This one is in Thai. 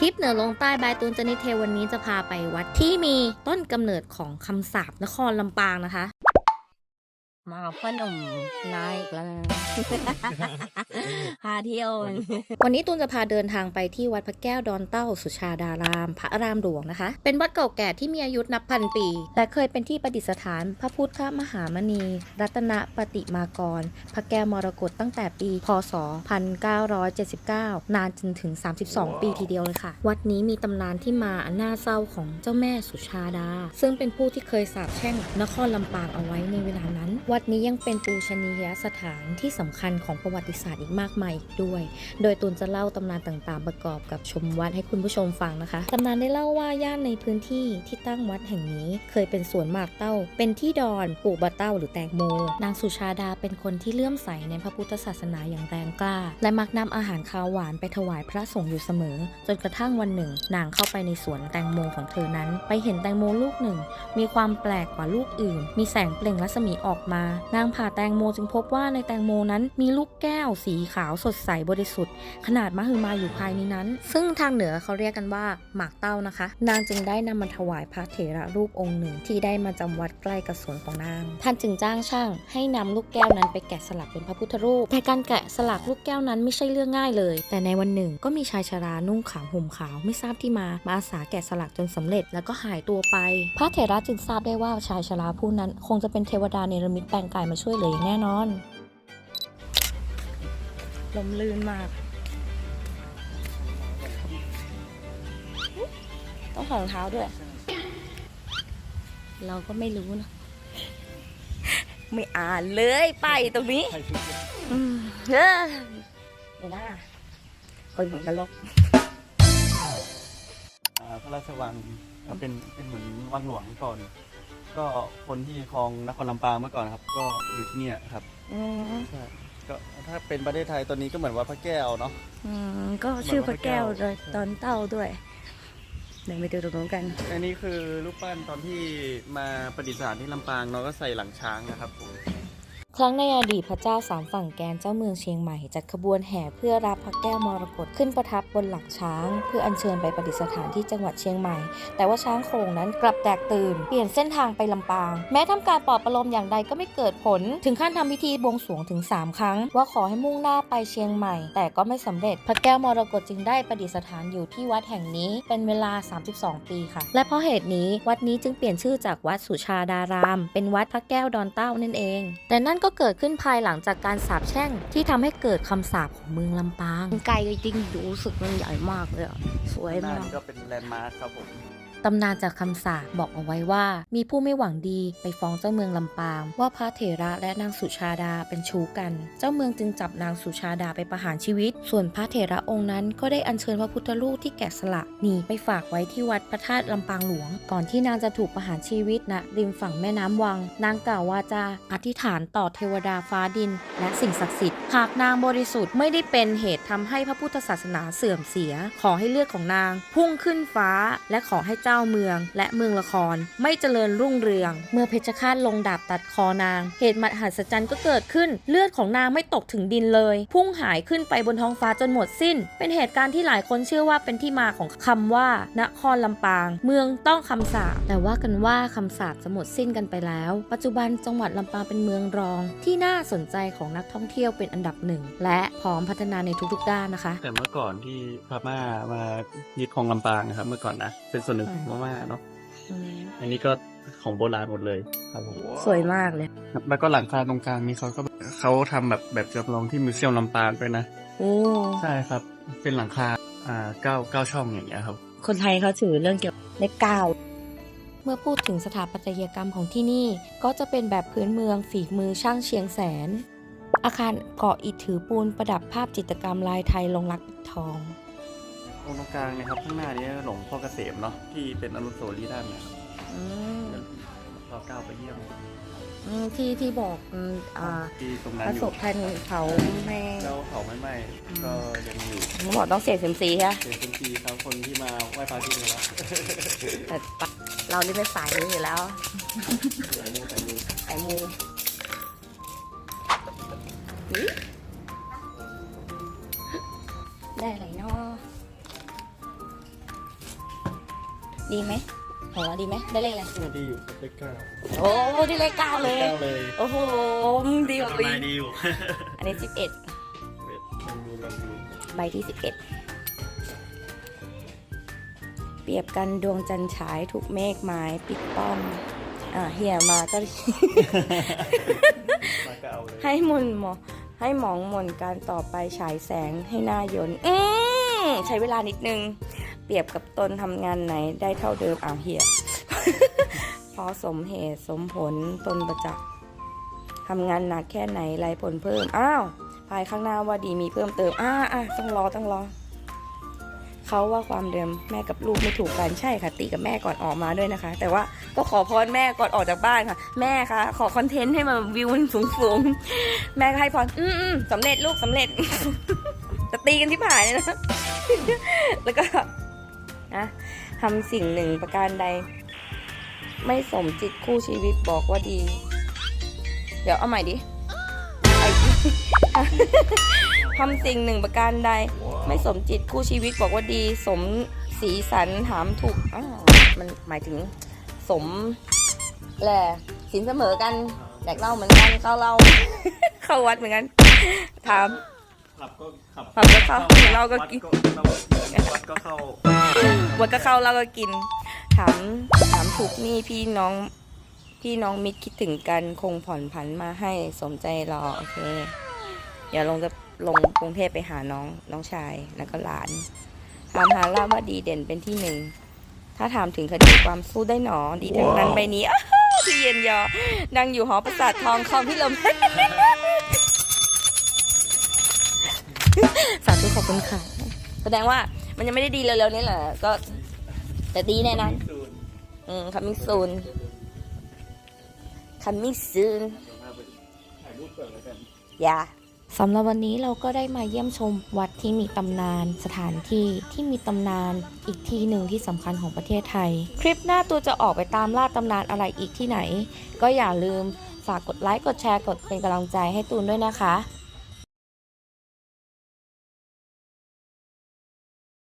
ทิปเหนือลงใต้บายตูนจนิเทวันนี้จะพาไปวัดที่มีต้นกำเนิดของคำสาบนครลำปางนะคะ มากับพ่อหนุ่มนายอีกแล้วนะพาเที่ยว วันนี้ตูนจะพาเดินทางไปที่วัดพระแก้วดอนเต้าสุชาดาราม พระอารามหลวงนะคะ เป็นวัดเก่าแก่ที่มีอายุนับพันปี และเคยเป็นที่ประดิษฐาน พระพุทธมหามณี รัตนปฏิมากร พระแก้วมรกตตั้งแต่ปี พศ 1979 นานจนถึง 32 ปีทีเดียวเลยค่ะ วัดนี้มีตำนานที่มาอันน่าเศร้าของเจ้าแม่สุชาดา ซึ่งเป็นผู้ที่เคยสาปแช่งนครลำปางเอาไว้ในเวลานั้นวััดนี้ยังเป็นปูชนียสถานที่สำคัญของประวัติศาสตร์อีกมากมายอีกด้วย โดยตูนจะเล่าตำนานต่างๆ ประกอบกับชมวัดให้คุณผู้ชมฟังนะคะ ตำนานได้เล่าว่าย่านในพื้นที่ที่ตั้งวัดแห่งนี้เคยเป็นสวนหมากเต้า เป็นที่ดอนปลูกบะเต้าหรือแตงโม นางสุชาดาเป็นคนที่เลื่อมใสในพระพุทธศาสนาอย่างแรงกล้า และมักนำอาหารคาวหวานไปถวายพระสงฆ์อยู่เสมอ จนกระทั่งวันหนึ่ง นางเข้าไปในสวนแตงโมของเธอนั้น ไปเห็นแตงโมลูกหนึ่ง มีความแปลกกว่าลูกอื่น มีแสงเปล่งรัศมีออกมานางผ่าแตงโมจึงพบว่าในแตงโมนั้นมีลูกแก้วสีขาวสดใสบริสุทธิ์ ขนาดมหึมาอยู่ภายในนั้น ซึ่งทางเหนือเขาเรียกกันว่าหมากเต้านะคะ นางจึงได้นำมาถวายพระเถระรูปองค์หนึ่ง ที่ได้มาจำวัดใกล้กับสวนของนาง ท่านจึงจ้างช่าง ให้นำลูกแก้วนั้นไปแกะสลักเป็นพระพุทธรูป แต่การแกะสลักลูกแก้วนั้นไม่ใช่เรื่องง่ายเลย แต่ในวันหนึ่งก็มีชายชรานุ่งขาวห่มขาวไม่ทราบที่มามาอาสาแกะสลักจนสำเร็จแล้วก็หายตัวไป พระเถระจึงทราบได้ว่าชายชราผู้นั้น คงจะเป็นเทวดาเนรมิตแปลงกายมาช่วยเหลืออย่างแน่นอน ลมลื่นมาก ต้องถอดรองเท้าด้วย เราก็ไม่รู้นะ ไม่อ่านเลยไปายตรงนี้อืมเฮ้ยเดี๋ยวนะคนเหมือนกันลกอ่าพระราชวังก็เป็นเป็นเหมือนวังหลวงก่อน ก็คนที่ครองนครลำปางเมื่อก่อนครับ ก็อยู่ที่เนี่ยครับอืมใช่ก็ถ้าเป็นประเทศไทยตอนนี้ก็เหมือนวัดพระแก้วเนาะ อืมก็ชื่อพระแก้วโดยตอนเต้าด้วยเดี๋ยวไปดูตรงนู้นกัน อันนี้คือรูปปั้นตอนที่มาประดิษฐานที่ลำปางเนาะก็ใส่หลังช้างนะครับผม ครั้งในอดีตพระเจ้าสามฝั่งแกนเจ้าเมืองเชียงใหม่จัดขบวนแห่เพื่อรับพระแก้วมรกตขึ้นประทับบนหลังช้าง เพื่ออัญเชิญไปประดิษฐานที่จังหวัดเชียงใหม่ แต่ว่าช้างโขงนั้นกลับแตกตื่น เปลี่ยนเส้นทางไปลำปาง แม้ทำการปลอบประโลมอย่างใดก็ไม่เกิดผล ถึงขั้นทำพิธีบวงสรวงถึง 3 ครั้ง ว่าขอให้มุ่งหน้าไปเชียงใหม่ แต่ก็ไม่สำเร็จพระแก้วมรกตจึงได้ประดิษฐานอยู่ที่วัดแห่งนี้เป็นเวลา 32 ปีค่ะ และเพราะเหตุนี้วัดนี้จึงเปลี่ยนชื่อจากวัดสุชาดาราม เป็นวัดพระแก้วดอนเต้านั่นเอง แต่นั่นก็เกิดขึ้นภายหลังจากการสาปแช่งที่ทำให้เกิดคำสาปของเมืองลำปางไกลจริงดูรู้สึกมันใหญ่มากเลยอะสวยนั่มากนก็เป็นแลนด์มาร์คครับผม ตำนานจากคำสาปบอกเอาไว้ว่า มีผู้ไม่หวังดีไปฟ้องเจ้าเมืองลำปาง ว่าพระเถระและนางสุชาดาเป็นชู้กัน เจ้าเมืองจึงจับนางสุชาดาไปประหารชีวิต ส่วนพระเถระองค์นั้นก็ได้อัญเชิญพระพุทธรูปที่แกะสลักหนีไปฝากไว้ที่วัดพระธาตุลำปางหลวง ก่อนที่นางจะถูกประหารชีวิตณริมฝั่งแม่น้ำวัง นางกล่าวว่าจะอธิษฐานต่อเทวดาฟ้าดิน และสิ่งศักดิ์สิทธิ์หากนางบริสุทธิ์ไม่ได้เป็นเหตุทำให้พระพุทธศาสนาเสื่อมเสีย ขอให้เลือดของนาง พุ่งขึ้นฟ้าและขอให้เจ้าเมือง และเมืองละคร ไม่เจริญรุ่งเรือง เมื่อเพชฌฆาตลงดาบตัดคอนาง เหตุมหัศจรรย์ก็เกิดขึ้น เลือดของนางไม่ตกถึงดินเลย พุ่งหายขึ้นไปบนท้องฟ้าจนหมดสิ้น เป็นเหตุการณ์ที่หลายคนเชื่อว่าเป็นที่มาของคำว่า นครลำปาง เมืองต้องคำสาปแต่ว่ากันว่าคำสาปจะหมดสิ้นกันไปแล้ว ปัจจุบันจังหวัดลำปางเป็นเมืองรอง ที่น่าสนใจของนักท่องเที่ยวเป็นอันดับหนึ่งและพร้อมพัฒนาในทุกๆด้านนะคะ แต่เมื่อก่อนที่พม่ามายึดครองลำปางนะครับ เมื่อก่อนนะเป็นส่วนหนึ่งของพม่าเนาะอันนี้ก็ของโบราณหมดเลยครับผมสวยมากเลยครับแล้วก็หลังคาตรงกลางนี้เขาก็แบบเขาทำแบบแบบจำลองที่มิวเซียมลำปางไปนะ โอ้ใช่ครับ เป็นหลังคาอ่าเก้าเก้าช่องอย่างเงี้ยครับ คนไทยเขาถือเรื่องเกี่ยวกับเลขเก้า เมื่อพูดถึงสถาปัตยกรรมของที่นี่ ก็จะเป็นแบบพื้นเมืองฝีมือช่างเชียงแสน อาคารเกาะอิฐถือปูนประดับภาพจิตรกรรมลายไทยลงรักปิดทอง ตรงกลางเนะครับข้างหน้านี้หลวงพ่อเกษมเนาะที่เป็นอนุสาวรีย์ท่านนะครับอืมเดี๋ยวเราก้าวไปเยี่ยมอืมที่ที่บอกอืมอ่าที่ตรงพนั้นระอศยู่พท่านเขาแม่เจ้าเขาไม่ไหม้ก็ยังอยู่เขาบอกต้องเสียเซยมซีใช่ไหมเป็นพื้นที่ครับคนที่มาไหว้พระที่นี่แล้วแต่ปะเรานี่เป็นสายนี้อยู่แล้วสายมูสายมูสายมูได้อะไรเนาะ ดีไหมของเราดีไหมได้เลขอะไรดีอยู่เลขเก้าโอ้ได้เลขเก้าเลยเก้าเลยโอ้โหดีกว่าทำปีไมดีอยู่อันนี้สิบเอ็ดมันมีมันมีใบที่สิบเอ็ดเปรียบกันดวงจันทร์ฉายถูกเมฆไม้ปิดป้อมอ่าเหี่ยมาก็ มาก็เอาเลยให้มนหมอให้หมองมนการต่อไปฉายแสงให้หน้ายนต์อืมใช้เวลานิดนึง เปรียบกับตนทำงานไหนได้เท่าเดิมอ้าวเหี่ยพอสมเหตุสมผลตนประจักษ์ทำงานหนักแค่ไหนไรผลเพิ่ม อ้าวภายข้างหน้าว่าดีมีเพิ่มเติมอ่าอะต้องรอต้องรอเขาว่าความเดิมแม่กับลูกไม่ถูกกันใช่ค่ะ ตีกับแม่ก่อนออกมาด้วยนะคะ แต่ว่าก็ขอพรแม่ก่อนออกจากบ้านค่ะ แม่คะขอคอนเทนต์ให้มันวิวมันสูงสูงแม่ก็ให้พรอืมอืมสำเร็จลูกสำเร็จจะตีกันที่ผ่านเลยนะแล้วก็ นะทำสิ่งหนึ่งประการใด ไม่สมจิตคู่ชีวิตบอกว่าดี เดี๋ยวเอาใหม่ดิไอ้ทำสิ่งหนึ่งประการใด ไม่สมจิตคู่ชีวิตบอกว่าดี สมสีสันถามถูกอ้าวมันหมายถึงสมแหละสินเสมอกันแดกเหล่าเหมือนกันเข้าเหล่าเข้าวัดเหมือนกันถาม ขับก็ขับขับก็เข้าเราก็กินวัดก็เข้าวัดก็เข้าเราก็กิน ถามถามถูกนี่พี่น้อง พี่น้องมิตรคิดถึงกันคงผ่อนผันมาให้สมใจรอโอเคเดี๋ยวลงจะลงกรุงเทพไปหาน้องน้องชายแล้วก็หลานถามหาลาบว่าดีเด่นเป็นที่หนึ่งถ้าถามถึงคดีความสู้ได้หนอดีทั้งนั้นใบนี้อ้าวที่เย็นยอดังอยู่หอประสาททองคลองพี่ลม สาธุขอบคุณค่ะ แสดงว่ามันยังไม่ได้ดีเร็วๆนี้แหละก็ แต่ดีแน่นอนอืม coming soon coming soon ถ่ายรูปก่อนแล้วกันอย่าสำหรับวันนี้เราก็ได้มาเยี่ยมชมวัดที่มีตำนาน สถานที่ที่มีตำนานอีกที่หนึ่งที่สำคัญของประเทศไทย คลิปหน้าตูจะออกไปตามล่าตำนานอะไรอีกที่ไหน ก็อย่าลืมฝากกดไลค์กดแชร์กดเป็นกำลังใจให้ตูนด้วยนะคะ